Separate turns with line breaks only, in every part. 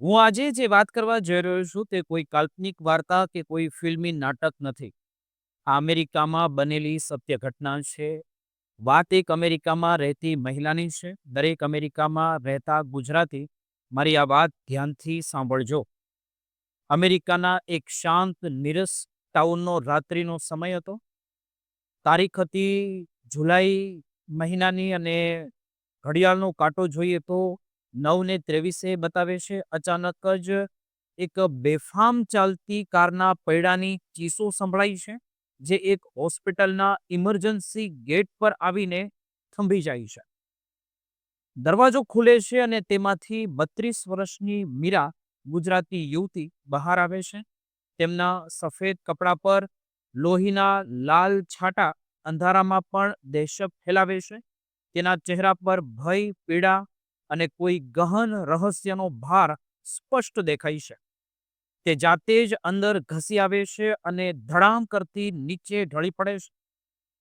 હું આજે જે વાત કરવા જઈ રહ્યો છું તે કોઈ કાલ્પનિક વાર્તા કે કોઈ ફિલ્મી નાટક નથી. આ અમેરિકામાં બનેલી સત્ય ઘટના છે. વાત એક અમેરિકામાં રહેતી મહિલાની છે. દરેક અમેરિકામાં રહેતા ગુજરાતી, મારી આ વાત ધ્યાનથી સાંભળજો. અમેરિકાના એક શાંત, નીરસ ટાઉનનો રાત્રિનો સમય હતો. તારીખ હતી જુલાઈ મહિનાની અને ઘડિયાળનો કાંટો જોઈએ તો નવ ને ત્રેવીસે બતાવે છે. અચાનક જ એક બેફામ ચાલતી કારના પૈડાની ચીસો સંભળાય છે જે એક હોસ્પિટલના ઇમરજન્સી ગેટ પર આવીને થંભી જાય છે. દરવાજો ખુલે છે અને તેમાંથી બત્રીસ વર્ષની મીરા ગુજરાતી યુવતી બહાર આવે છે. તેમના સફેદ કપડા પર લોહીના લાલ છાંટા અંધારામાં પણ દહેશત ફેલાવે છે. તેના ચહેરા પર ભય, પીડા અને કોઈ ગહન રહસ્યનો ભાર સ્પષ્ટ દેખાય છે. તે જાતે જ અંદર ઘસી આવે છે અને ધડામ કરતી નીચે ઢળી પડે છે.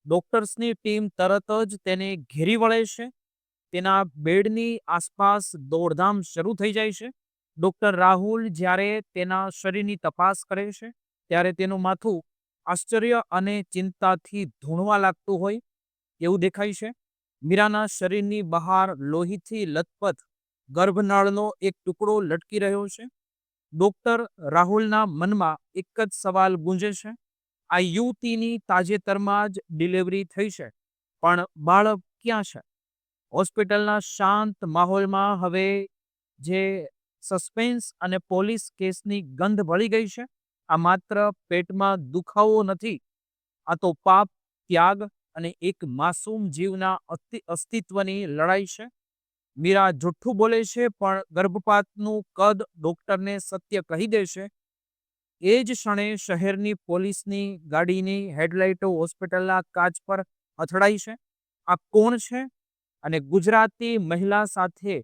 ડોક્ટર્સની ટીમ તરત જ તેને ઘેરી વળે છે. તેના બેડની આસપાસ દોડધામ શરૂ થઈ જાય છે. ડોક્ટર રાહુલ જ્યારે તેના શરીરની તપાસ કરે છે, ત્યારે તેનું માથું આશ્ચર્ય અને ચિંતાથી ધૂણવા લાગતું હોય એવું દેખાય છે. મીરાના શરીરની બહાર લોહીથી લથપથ ગર્ભનાળનો એક ટુકડો લટકી રહ્યો છે. ડોક્ટર રાહુલના મનમાં એક જ સવાલ ગુંજે છે. આ યુવતીની તાજેતરમાં જ ડિલિવરી થઈ છે પણ બાળક ક્યાં છે? હોસ્પિટલના શાંત માહોલમાં હવે જે સસ્પેન્સ અને પોલીસ કેસની ગંધ ભળી ગઈ છે. આ માત્ર પેટમાં દુખાવો નથી. આ તો પાપ, ત્યાગ અને એક માસૂમ જીવના અસ્તિત્વની લડાઈ છે. મીરા જુઠ્ઠું બોલે છે, પણ ગર્ભપાતનું કદ ડોક્ટરને સત્ય કહી દે છે. એ જ ક્ષણે શહેરની પોલીસની ગાડીની હેડલાઇટો હોસ્પિટલના કાચ પર અથડાઈ છે. આ કોણ છે? અને ગુજરાતી મહિલા સાથે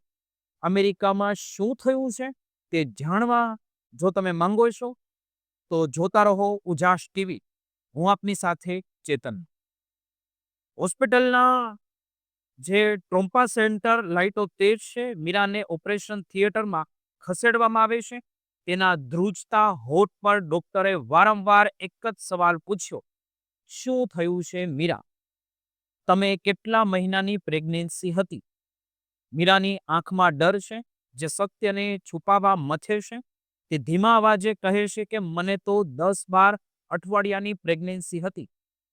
અમેરિકામાં શું થયું છે તે જાણવા જો તમે માંગો છો, તો જોતા રહો ઉજાસ ટીવી. હું આપની સાથે ચેતન. હોસ્પિટલના જે ટ્રોમ્પા સેન્ટર લાઇટો તેજ છે. મીરાને ઓપરેશન થિયેટરમાં ખસેડવામાં આવે છે. તેના ધ્રુજતા હોઠ પર ડોક્ટરે વારંવાર એક જ સવાલ પૂછ્યો. શું થયું છે, મીરા? તમે કેટલા મહિનાની પ્રેગ્નન્સી હતી? મીરાની આંખમાં ડર છે, જે સત્યને છુપાવવા મથે છે. તે ધીમા અવાજે કહે છે કે, મને તો દસ બાર અઠવાડિયાની પ્રેગ્નન્સી હતી.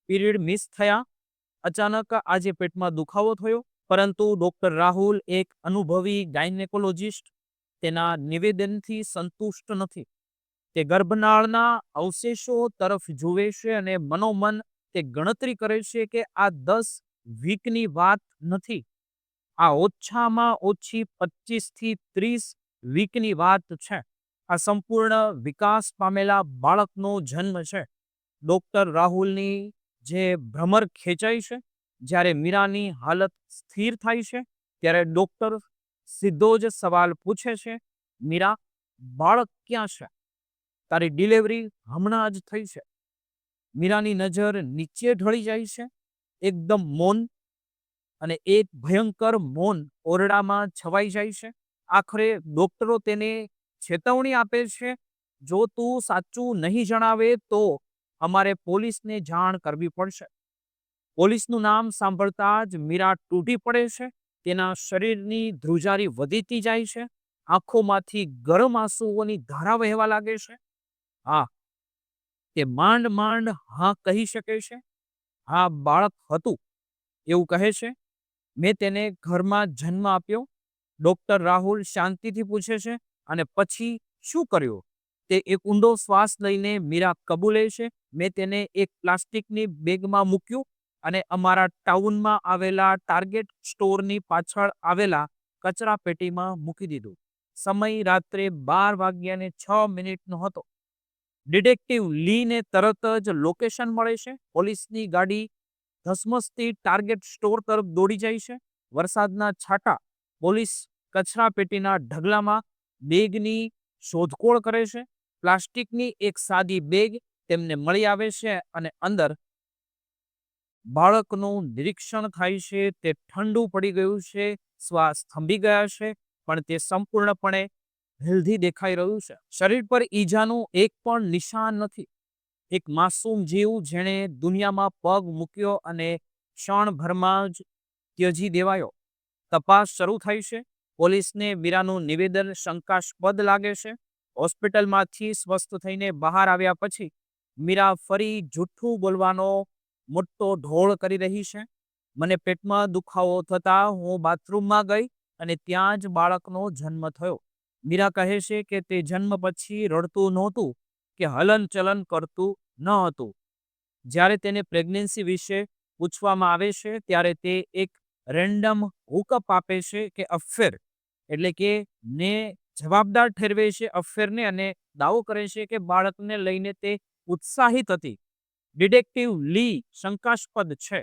પીરિયડ મિસ થયા. અચાનક આજે પેટમાં દુખાવો થયો. પરંતુ ડોક્ટર રાહુલ એક અનુભવી ગાયનેકોલોજિસ્ટ તેના નિવેદનથી સંતુષ્ટ નથી. તે ગર્ભનાળના અવશેષો તરફ જુએ છે અને મનોમન તે ગણતરી કરે છે કે આ દસ વીકની વાત નથી. આ ઓછામાં ઓછી પચીસથી ત્રીસ વીકની વાત છે. આ સંપૂર્ણ વિકાસ પામેલા બાળકનો જન્મ છે. ડોક્ટર રાહુલની જે ભ્રમર ખેંચાય છે. જ્યારે મીરાની હાલત સ્થિર થાય છે ત્યારે ડોક્ટર સીધો જ સવાલ પૂછે છે. મીરા, બાળક ક્યાં છે? તારી ડિલિવરી હમણાં જ થઈ છે. મીરાની નજર નીચે ઢળી જાય છે. એકદમ મૌન અને એક ભયંકર મૌન ઓરડામાં છવાઈ જાય છે. આખરે ડોક્ટરો તેને ચેતવણી આપે છે. જો તું સાચું નહીં જણાવે તો અમારે પોલીસને જાણ કરવી પડશે. પોલીસનું નામ સાંભળતા જ મીરા તૂટી પડે છે. તેના શરીરની ધ્રુજારી વધીતી જાય છે. આંખોમાંથી ગરમ આંસુઓની ધારા વહેવા લાગે છે. હા, તે માંડ માંડ હા કહી શકે છે. હા, બાળક હતું એવું કહે છે. મેં તેને ઘરમાં જન્મ આપ્યો. ડોક્ટર રાહુલ શાંતિથી પૂછે છે. અને પછી શું કર્યું? તે એક ઊંડો શ્વાસ લઈને મીરા કબૂલે છે. મેં તેને એક પ્લાસ્ટિકની બેગમાં મૂક્યું અને અમારા ટાઉનમાં આવેલા ટાર્ગેટ સ્ટોરની પાછળ આવેલા કચરાપેટીમાં મૂકી દીધું. સમય રાત્રે બાર વાગ્યાને છ મિનિટનો હતો. ડિટેક્ટિવ લીને તરત જ લોકેશન મળે છે. પોલીસની ગાડી ધસમસતી ટાર્ગેટ સ્ટોર તરફ દોડી જાય છે. વરસાદના છાંટા પોલીસ કચરાપેટીના ઢગલામાં બેગની શોધખોળ કરે છે. પ્લાસ્ટિકની એક સાદી બેગ તેમને મળી આવે છે અને અંદર બાળકનું નિરીક્ષણ થાય છે. તે ઠંડુ પડી ગયું છે. શ્વાસ થંભી ગયા છે. પણ તે સંપૂર્ણપણે હેલ્ધી દેખાઈ રહ્યું છે શરીર પર ઈજાનું એક પણ નિશાન નથી એક માસૂમ જીવ જેણે દુનિયામાં પગ મૂક્યો અને ક્ષણભરમાં જ ત્યજી દેવાયો તપાસ શરૂ થઈ છે પોલીસને મીરાનું નિવેદન શંકાસ્પદ લાગે છે. હોસ્પિટલમાંથી સ્વસ્થ થઈને બહાર આવ્યા પછી મીરા ફરી જૂઠું બોલવાનો મોટો ઢોળ કરી રહી છે. મને પેટમાં દુખાવો થતા હું બાથરૂમમાં ગઈ અને ત્યાં જ બાળકનો જન્મ થયો. મીરા કહે છે કે તે જન્મ પછી રડતું નહોતું કે હલનચલન કરતું ન હતું. જ્યારે તેને પ્રેગ્નન્સી વિશે પૂછવામાં આવે છે, ત્યારે તે એક રેન્ડમ હુકઅપ આપે છે કે અફેર એટલે કે ને જવાબદાર ઠેરવે છે અફેરને અને દાવો કરે છે કે બાળકને લઈને તે ઉત્સાહિત હતી. ડિટેક્ટિવ લી શંકાસ્પદ છે.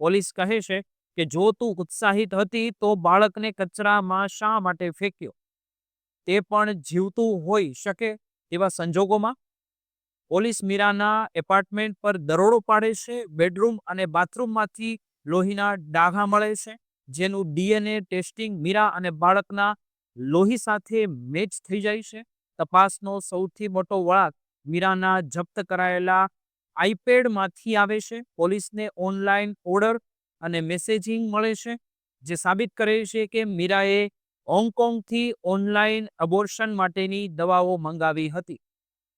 પોલીસ કહે છે કે જો તું ઉત્સાહિત હતી તો બાળકને કચરામાં શા માટે ફેંક્યો? તે પણ જીવતું હોઈ શકે તેવા સંજોગોમાં? પોલીસ મીરાના એપાર્ટમેન્ટ પર દરોડો પાડે છે, બેડરૂમ અને બાથરૂમમાંથી લોહીના ડાઘા મળે છે? જેનું ડીએનએ ટેસ્ટિંગ મીરા અને બાળકના લોહી સાથે મેચ થઈ જાય છે. તપાસનો સૌથી મોટો વળાંક મીરાના જપ્ત કરાયેલા આઈપેડમાંથી આવે છે. પોલીસને ઓનલાઈન ઓર્ડર અને મેસેજિંગ મળે છે, જે સાબિત કરે છે કે મીરાએ હોંગકોંગથી ઓનલાઈન અબોર્શન માટેની દવાઓ મંગાવી હતી.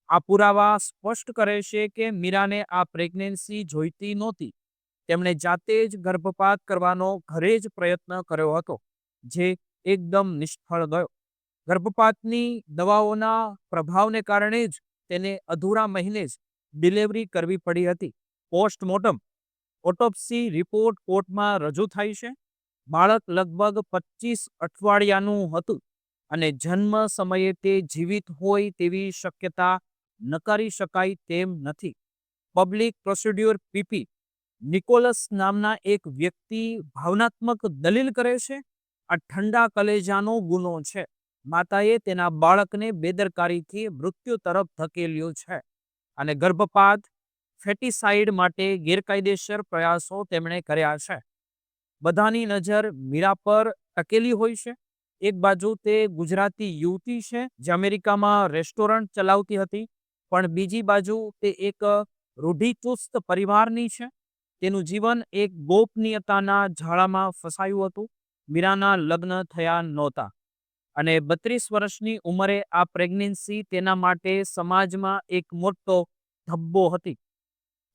આ પુરાવા સ્પષ્ટ કરે છે કે મીરાને આ પ્રેગ્નન્સી જોઈતી નહોતી. તેમણે જાતે જ ગર્ભપાત કરવાનો ઘરે જ પ્રયત્ન કર્યો હતો, જે એકદમ નિષ્ફળ ગયો. ગર્ભપાતની દવાઓના પ્રભાવને કારણે જ તેને અધૂરા મહિને જ ડિલિવરી કરવી પડી હતી. પોસ્ટમોર્ટમ ઓટોપ્સી રિપોર્ટ કોર્ટમાં રજૂ થાય છે. બાળક લગભગ પચીસ અઠવાડિયાનું હતું અને જન્મ સમયે તે જીવિત હોય તેવી શક્યતા નકારી શકાય તેમ નથી. પબ્લિક પ્રોસિડ્યુર પીપી નિકોલસ નામના એક વ્યક્તિ ભાવનાત્મક દલીલ કરે છે, આ ઠંડા કલેજાનો ગુનો છે. માતાએ તેના બાળકને બેદરકારીથી મૃત્યુ તરફ ધકેલ્યો છે. અને ગર્ભપાત ફેટીસાઇડ માટે ગેરકાયદેસર પ્રયાસો તેમણે કર્યા છે. બધાની નજર મીરા પર ટકેલી હોય છે. એક બાજુ તે ગુજરાતી યુવતી છે, જે અમેરિકામાં રેસ્ટોરન્ટ ચલાવતી હતી, પણ બીજી બાજુ તે એક રૂઢિચુસ્ત પરિવારની છે. તેનું જીવન એક ગોપનીયતાના જાળામાં ફસાયું હતું. મીરાના લગ્ન થયા નહોતા અને બત્રીસ વર્ષની ઉંમરે આ પ્રેગ્નન્સી તેના માટે સમાજમાં એક મોટો ધબ્બો હતી.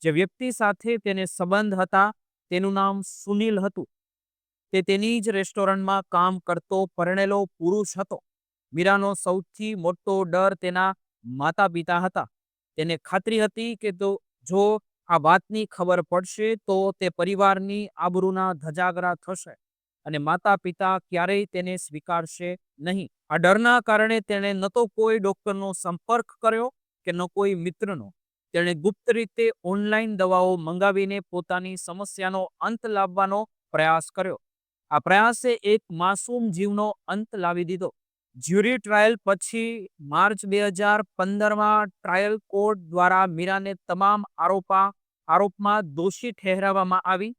જે વ્યક્તિ સાથે તેને સંબંધ હતા તેનું નામ સુનિલ હતું. તે તેની જ રેસ્ટોરન્ટમાં કામ કરતો પરણેલો પુરુષ હતો. મીરાનો સૌથી મોટો ડર તેના માતા પિતા હતા. તેને ખાતરી હતી કે તો જો આ વાતની ખબર પડશે તો તે પરિવારની આબરૂના ધજાગરા થશે અને માતા પિતા ક્યારેય તેને સ્વીકારશે નહીં. આ ડરના કારણે તેણે ન તો કોઈ ડોક્ટરનો સંપર્ક કર્યો કે ન કોઈ મિત્રનો. તેણે ગુપ્ત રીતે ઓનલાઈન દવાઓ મંગાવીને પોતાની સમસ્યાનો અંત લાવવાનો પ્રયાસ કર્યો. આ પ્રયાસે એક માસૂમ જીવનો અંત લાવી દીધો. જ્યુરી ટ્રાયલ પછી માર્ચ બે હજાર પંદરમાં ટ્રાયલ કોર્ટ દ્વારા મીરાને તમામ આરોપા, આરોપમાં દોષી ઠેરવવામાં આવી.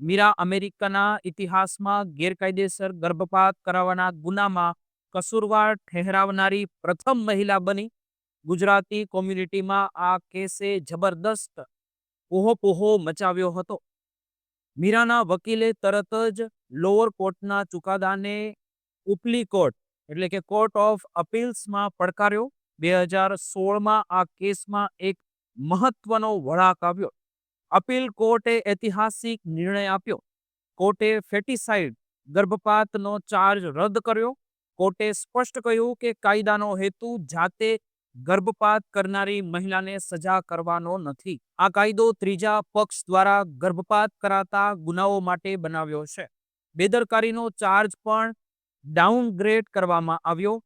મીરા અમેરિકાના ઇતિહાસમાં ગેરકાયદેસર ગર્ભપાત કરાવવાના ગુનામાં કસૂરવાર ઠહેરાવનારી પ્રથમ મહિલા બની. ગુજરાતી કોમ્યુનિટીમાં આ કેસે જબરદસ્ત ઓહોપોહો મચાવ્યો હતો. મીરાના વકીલે તરત જ લોઅર કોર્ટના ચુકાદાને ઉપલી કોર્ટ એટલે કે કોર્ટ ઓફ અપીલ્સમાં પડકાર્યો. બે હજાર સોળમાં આ કેસમાં એક મહત્વનો વળાંક આવ્યો. અપીલ કોર્ટે ઐતિહાસિક નિર્ણય આપ્યો. કોર્ટે ફેટિસાઇડ, ગર્ભપાતનો ચાર્જ રદ કર્યો. કોર્ટે સ્પષ્ટ કહ્યું કે કાયદાનો હેતુ જાતે ગર્ભપાત કરનારી મહિલાને સજા કરવાનો નથી. આ કાયદો ત્રીજા પક્ષ દ્વારા ગર્ભપાત કરાતા ગુનાઓ માટે બનાવ્યો છે. બેદરકારીનો ચાર્જ પણ ડાઉનગ્રેડ કરવામાં આવ્યો.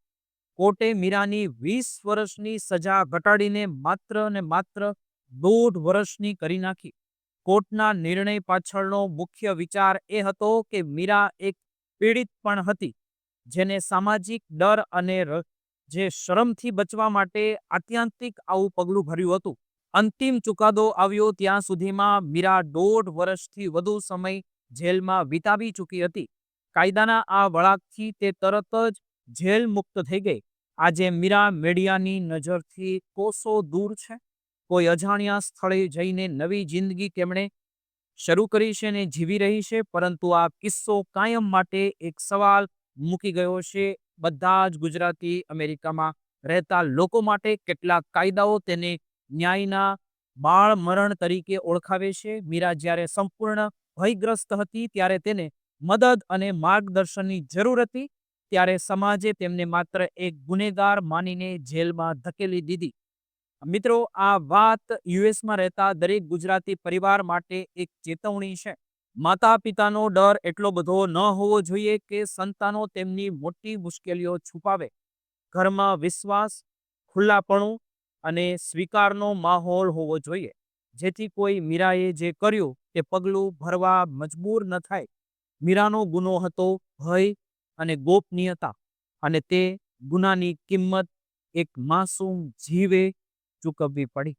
કોર્ટે મીરાની વીસ વર્ષની સજા ઘટાડીને માત્ર ને માત્ર દોઢ વર્ષની કરી નાખી. કોર્ટના નિર્ણય પાછળનો મુખ્ય વિચાર એ હતો કે મીરા એક પીડિત પણ હતી, જેને સામાજિક ડર અને જે શરમથી બચવા માટે આત્યંતિક આવું પગલું ભર્યું હતું. અંતિમ ચુકાદો આવ્યો ત્યાં સુધીમાં મીરા દોઢ વર્ષથી વધુ સમય જેલમાં વિતાવી ચૂકી હતી. કાયદાના આ વળાકથી તે તરત જ જેલ મુક્ત થઈ ગઈ. આજે મીરા મીડિયાની નજરથી કોસો દૂર છે. કોઈ અજાણ્યા સ્થળે જઈને નવી જિંદગી તેમણે શરૂ કરી છે અને જીવી રહી છે, પરંતુ આ કિસ્સો કાયમ માટે એક સવાલ મૂકી ગયો છે. બધા જ ગુજરાતી અમેરિકામાં રહેતા લોકો માટે કેટલાક કાયદાઓ તેને ન્યાયના બાળ મરણ તરીકે ઓળખાવે છે. મીરા જ્યારે સંપૂર્ણ ભયગ્રસ્ત હતી, ત્યારે તેને મદદ અને માર્ગદર્શનની જરૂર હતી, ત્યારે સમાજે તેમને માત્ર એક ગુનેગાર માનીને જેલમાં ધકેલી દીધી. મિત્રો, આ વાત યુએસમાં રહેતા દરેક ગુજરાતી પરિવાર માટે એક ચેતવણી છે. માતા પિતાનો ડર એટલો બધો ન હોવો જોઈએ કે સંતાનો તેમની મોટી મુશ્કેલીઓ છુપાવે. ઘરમાં વિશ્વાસ, ખુલ્લાપણું અને સ્વીકારનો માહોલ હોવો જોઈએ. જેથી કોઈ મીરાએ જે કર્યું તે પગલું ભરવા મજબૂર ન થાય. મીરાનો ગુનો હતો ભય અને ગોપનીયતા અને તે ગુનાની કિંમત એક માસૂમ જીવે ચૂકવવી પડી.